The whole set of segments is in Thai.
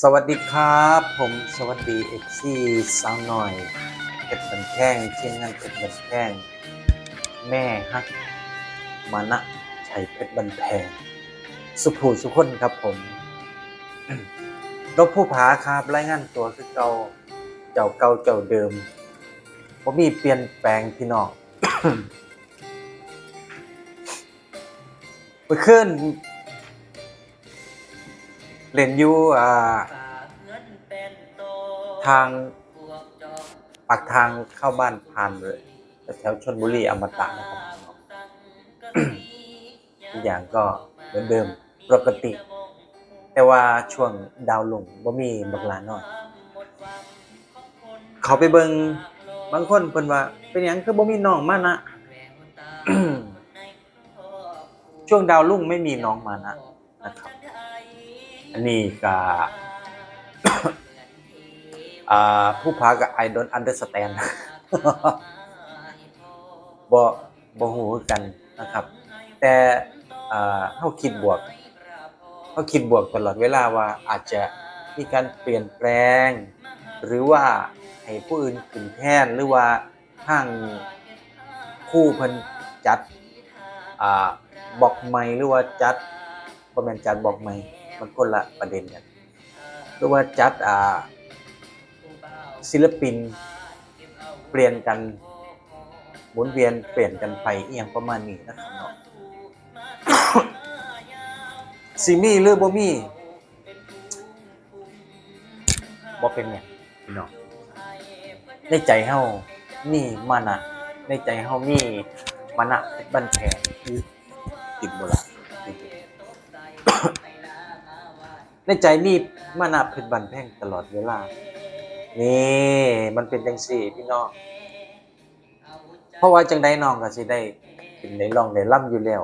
สวัสดีครับ ผมสวัสดีเอ็กซี่สาวหน่อยเพชรบันแท่งทีมงานเพชรบันแท่งแม่ฮักมานะชัยเพชรบันแพงสุภูสุคนครับผมรบผู้ผาครับรายงานตัวคือเก่าเจ้าเก่าเจ้าเดิมผมมีเปลี่ยนแปลงพี่น้องไปขึ้น เล่นอยู่อ่าทางปากทางเข้าบ้านผ่านเลยแถวชนบุรีอมตะนะครับทุกอย่างก็เหมือนเดิมปกติ แต่ว่าช่วงดาวลงบ่มีบักหลาน้อยเขาไปเบิงบางคนเพิ่นว่า เป็นหยังคือบ่มีน้องมานะช่วงดาวลุ่งไม่มีน้องมานะนะครับ อันนี้ก็ผู้พากับ I don't understand บ่บ่ฮู้คือกันนะครับ แต่เฮาคิดบวกเฮาคิดบวกตลอดเวลาว่าอาจจะมีการเปลี่ยนแปลง หรือว่าให้ผู้อื่นขึ้นแทนหรือว่าทางคู่เพิ่นจัดอ่าบอกใหม่หรือว่าจัดบ่แม่นจัดบอกใหม่ มันคนละประเด็นกันหรือว่าจัดอ่าศิลปิน เปลี่ยนกันหมุนเวียนเปลี่ยนกันไปเอียงประมาณนี้นะครับเนาะสิมีหรือบ่มี่บ่เป็นเนี่ยพี่น้องในใจเฮามีมานะในใจเฮามีมานะเป็นบันแพงคือติดบ่ล่ะ ในใจมีมานะเป็นบันแพงตลอดเวลา นี่มันเป็นจังสี่พี่น้อง เพราะว่าจังได้น้องก็สิได้เป็นได้ร้องได้ล่ำอยู่แล้ว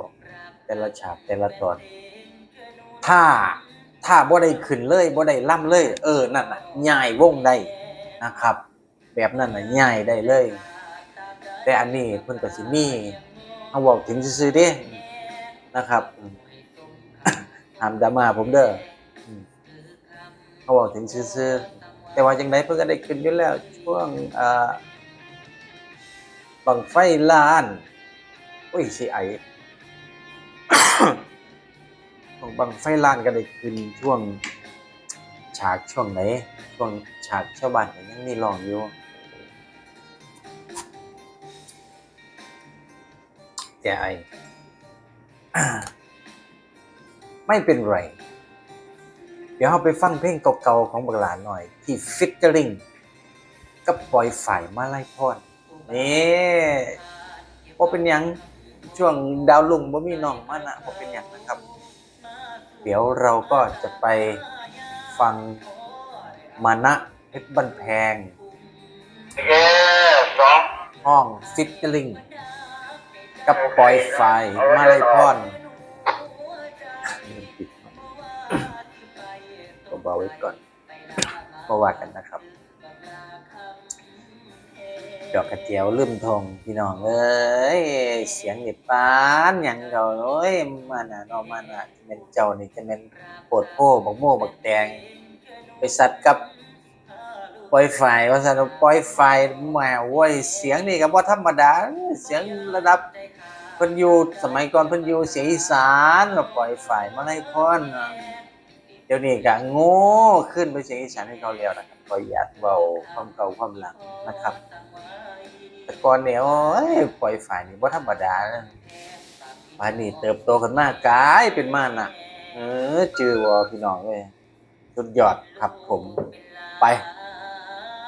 แต่ละฉากแต่ละตอน ถ้าถ้าบ่ได้ขึ้นเลยบ่ได้ล่ำเลย เออนั่นน่ะย้ายวงได้นะครับ แบบนั้นน่ะย้ายได้เลย แต่อันนี้เพิ่นก็สิมีเฮาเว้าถึงซื่อๆเด้นะครับอืมห้ามดราม่าผมเด้อ เฮาเว้าถึงซื่อๆแต่ว่าจังไดเพิ่นก็ได้ขึ้นอยู่แล้ว ช่วงอ่าบังไฟล้านโอ้ยสิไอของบังไฟล้านก็ได้ขึ้นช่วงฉากช่วงไหนช่วงฉากชาวบ้านก็ยังมีร้องอยู่แกไอไม่เป็นไร ดี๋ยวเราไปฟังเพลงเก่าๆของบักหลานหน่อย ที่ฟิตเจอริงกับปล่อยฝ่ายมาไล่พรนี่บ่เป็นหยังช่วงดาวลุ่งบ่มีน้องมานะบ่เป็นหยังนะครับ เดี๋ยวเราก็จะไปฟังมานะเพชรบันแพงโอเคสองห้องฟิตเจอริงกับปล่อยฝ่ายมาไล่พร เบาๆไว้ก่อนมาว่ากันนะครับ ดอกกระเจียวลืมทองพี่น้องเอ้ยเสียงนี่ปานหยังเราเอ้ยมันน่ะเนอมันน่ะจะเป็นเจ้านี่จะเป็นโปดโพบักโม่บักแตงไปสัตว์กับปล่อยไฟว่าสันปล่อยไฟแหมโว้ยเสียงนี่ก็บ่ธรรมดาเสียงระดับเพิ่นอยู่สมัยก่อนเพิ่นอยู่เสียงอีสานก็ปล่อยไฟมาให้พรน่ะเดี๋ยวนี้ก็โง่ขึ้นไปเสียงอีสานให้เขาแล้วนะครับก็อยากเว้าความเก่าความหลังนะครับ แต่ก่อนเนี่ยโอ้ยปล่อยฝ่ายนี่บ่ธรรมดานะป่านนี้เติบโตขึ้นมากลายเป็นม่านน่ะเออจือวอพี่น้องเว้ยสุดยอดครับผมไป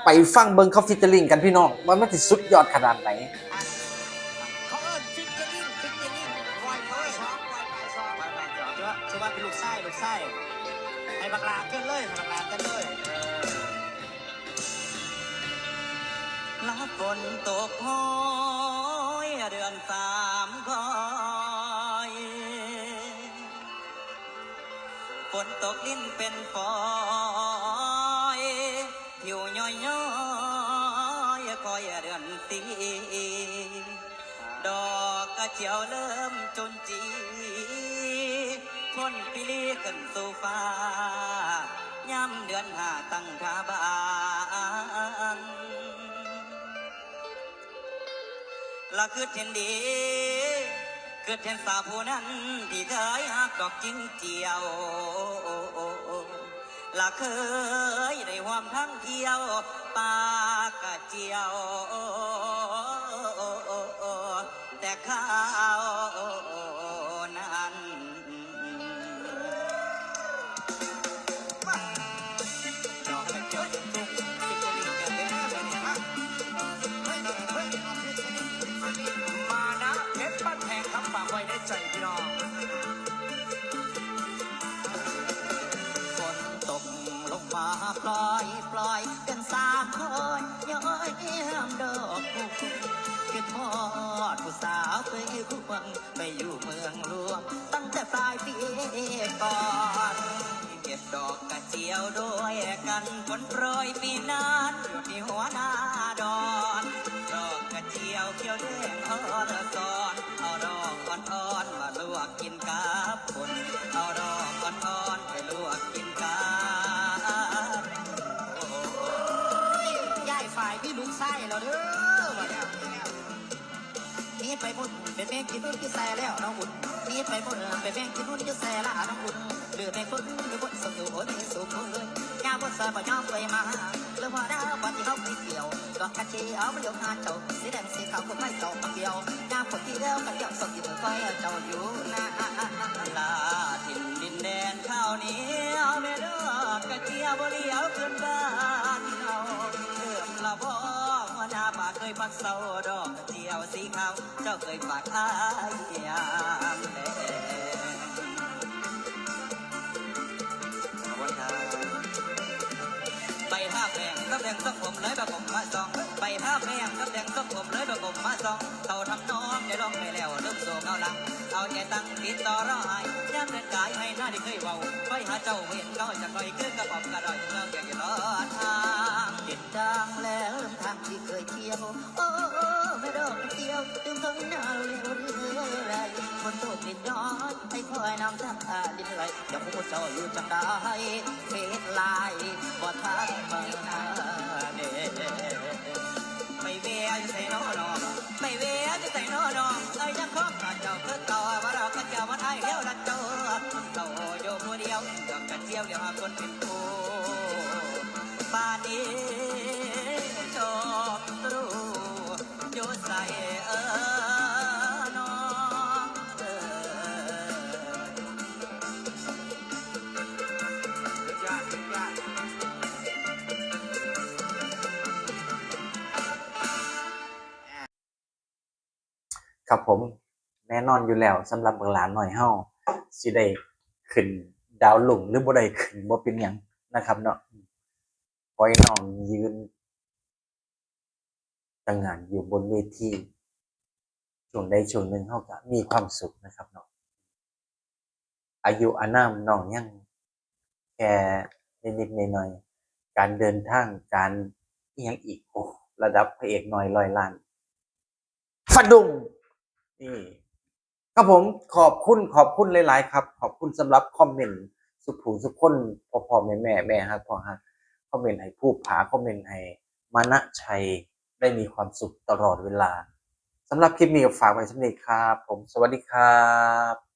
ไปฟังเบิงเขาฟิชเจอริงกันพี่น้องว่ามันสิสุดยอดขนาดไหนเขาเอิ้นฟิตเจอริ่งฟิตเจอริ่งปล่อยไฟสองปล่อยไฟสองปล่อยไฟสองเชื่อเชื่อว่าเป็นลูกไส้ลูกไส้ ให้บักลาขึ้นเลยให้บักลาขึ้นเลยน้ำฝนตกห้อยเดือนสามคอยฝนตกลิ้นเป็นฟอ ขึ้นสู่ฟ้าย่ำเดือนหาตั้งทาบานละคือเช่นดีคือเช่นสาวผู้นั้นที่เคยหักดอกจิ้งเจียวละเคยได้หวามทั้งเที่ยวปากกะเจียว ดผู้สาวไปควงไปอยู่เมืองหลวง ตั้งแต่ปลายปีก่อนเก็บดอกกระเจียวด้วยกันผลโปรยปีนันอยู่ที่หัวหน้าดอน ดอกกระเจียวเขียวแดงอ่อนซอนเอาดอกอ่อนๆมาลวกกินกับคนเอาดอกอ่อนๆ ไปบุญเป็นแม่งกินนุ่นที่แซ่แล้วน้องอุ่นมีไปบุญเป็นแม่งกินนุ่นที่แซ่ละน้องอุ่นหรือแม่งคนหรือคนสมุนที่สุขเลยยาบนซอยบ่ยอมเคยมาหรือว่าดาววันที่เขาไม่เกี่ยวดอกกระเจียวมันเดียวหาเจ้าสีแดงสีขาวคนไม่เจ้ามาเกี่ยวยาคนที่เดียวกันเกี่ยวสดอยู่คอยเจ้าอยู่นะลาถิ่นดินแดนข้าวเหนียวแม่ดอกกระเจียวบ่เลี้ยวขึ้นบ้านเราเริ่มละบ่หัวหน้าป่าเคยพักเศร้าดอก กระเจียวสีขาวเจ้าเคยฝากอายยามแดงขอบคุณครับใบผ้าแพงกับแดงส้มผมเลยแบบผมมาซองใบผ้าแพงกับแดงส้มผมเลยแบบผมมาซองเขาทำน้องได้ร้องไปแล้วเริ่มโศกเอาหลัง เอาใจตั้งติดต่อรอหายย่างเดินกายให้หน้าที่เคยเว้าไปหาเจ้าเห็นเขาจะคอยคือกระป๋องกระดอยเมืองอยากจะรอทางเด็ดดังแล้วทางที่เคยเที่ยว ยวตึงหน้าเร็วเรื่อยคนตกดินย้อนให้คอยนำทางอาดินไหลเดี๋ยวผู้เจ้าอยู่จังได้เฟซไลน์บ่ทักมาหน้าเด้ไม่เวียจะใส่น้อนองไม่เวียจะใส่น้อนองเอ้ยยังคบกับเจ้าคือเก่าว่าเราก็เจ้ามันไอ้เลี้ยวละเจ้าเราอยู่ผู้เดียวเดือกกระเจียวเดียวคนเป็น ครับผมแน่นอนอยู่แล้วสำหรับเบางหลานหน่อยเฮาสิได้ขึ้นดาวหลุ่งหรือบ่ได้ขึ้นบ่เป็นหยังนะครับ เนาะปล่อยน้องยืนตั้งงานอยู่บนเวทีช่วงใดช่วงหนึ่งเฮาก็มีความสุขนะครับเนาะอายุอานามน้องยังแค่นิดๆหน่อยๆการเดินทางการยังอีกโอ้ระดับพระเอกหน้อยร้อยล้านฟะดุง นี่ครับผมขอบคุณขอบคุณหลาย ๆ ครับ ขอบคุณสำหรับคอมเมนต์สุขผูสุขคนพ่อพ่อแม่แม่แม่ฮะพ่อฮะคอมเมนต์ให้ผู้ผาคอมเมนต์ให้มานะชัยได้มีความสุขตลอดเวลาสำหรับคลิปนี้ฝากไว้สำเร็จครับ ผมสวัสดีครับ